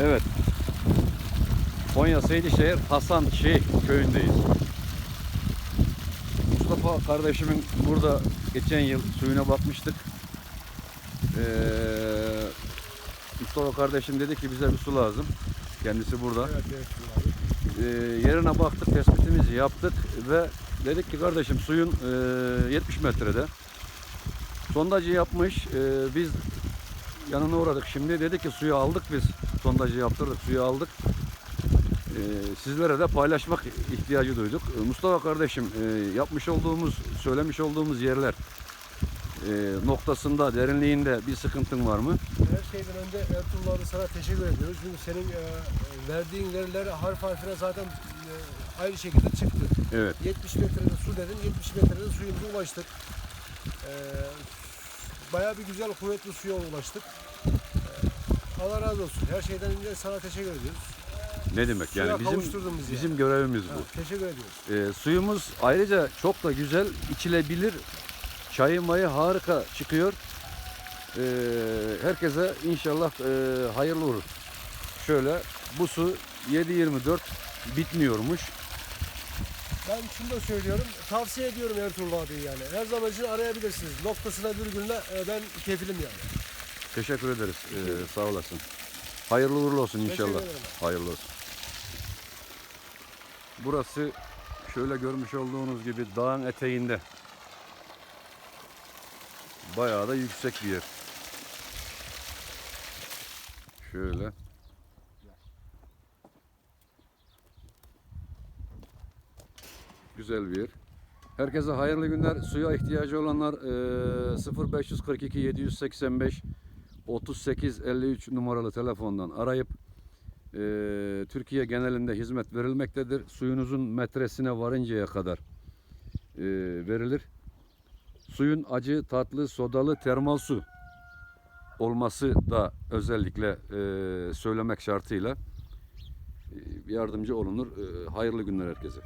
Evet. Konya Seydişehir Hasan Şeyh köyündeyiz. Mustafa kardeşimin burada geçen yıl suyuna bakmıştık. Ee, Mustafa kardeşim dedi ki bize bir su lazım. Kendisi burada. Evet, evet. abi. Ee, yerine baktık, tespitimizi yaptık ve dedik ki kardeşim suyun e, 70 metrede. Sondajı yapmış. Ee, biz yanına uğradık. Şimdi dedik ki suyu aldık biz. Sondajı yaptırdık, suyu aldık. Ee, sizlere de paylaşmak ihtiyacı duyduk. Ee, Mustafa kardeşim e, yapmış olduğumuz, söylemiş olduğumuz yerler e, noktasında, derinliğinde bir sıkıntın var mı? Her şeyden önce Ertuğrul abi sana teşekkür ediyoruz. Çünkü senin e, verdiğin veriler harf harfine zaten e, aynı şekilde çıktı. Evet. 70 metrede su dedin, 70 metrede suyumuza ulaştık. E, bayağı bir güzel kuvvetli suya ulaştık. E, Allah razı olsun. Her şeyden önce sana teşekkür ediyoruz. Ne demek Suya yani bizim kavuşturdun bizi bizim görevimiz Ha, bu. teşekkür ediyoruz. Ee, suyumuz ayrıca çok da güzel içilebilir. Çayı mayı harika çıkıyor. Ee, herkese inşallah e, hayırlı olur. Şöyle bu su 7-24 bitmiyormuş. Ben şunu da söylüyorum. Tavsiye ediyorum Ertuğrul abi yani. Her zaman için arayabilirsiniz. Noktasına virgülüne e, ben kefilim yani. Teşekkür ederiz. Ee, sağ olasın. Hayırlı uğurlu olsun inşallah. Ederim. Hayırlı olsun. Burası şöyle görmüş olduğunuz gibi dağın eteğinde. Bayağı da yüksek bir yer. Şöyle. Güzel bir yer. Herkese hayırlı günler. Suya ihtiyacı olanlar eee 0542 785 38 53 numaralı telefondan arayıp eee, Türkiye genelinde hizmet verilmektedir. Suyunuzun metresine varıncaya kadar eee, verilir. Suyun acı, tatlı, sodalı termal su olması da özellikle eee, söylemek şartıyla eee, yardımcı olunur. Eee, hayırlı günler herkese.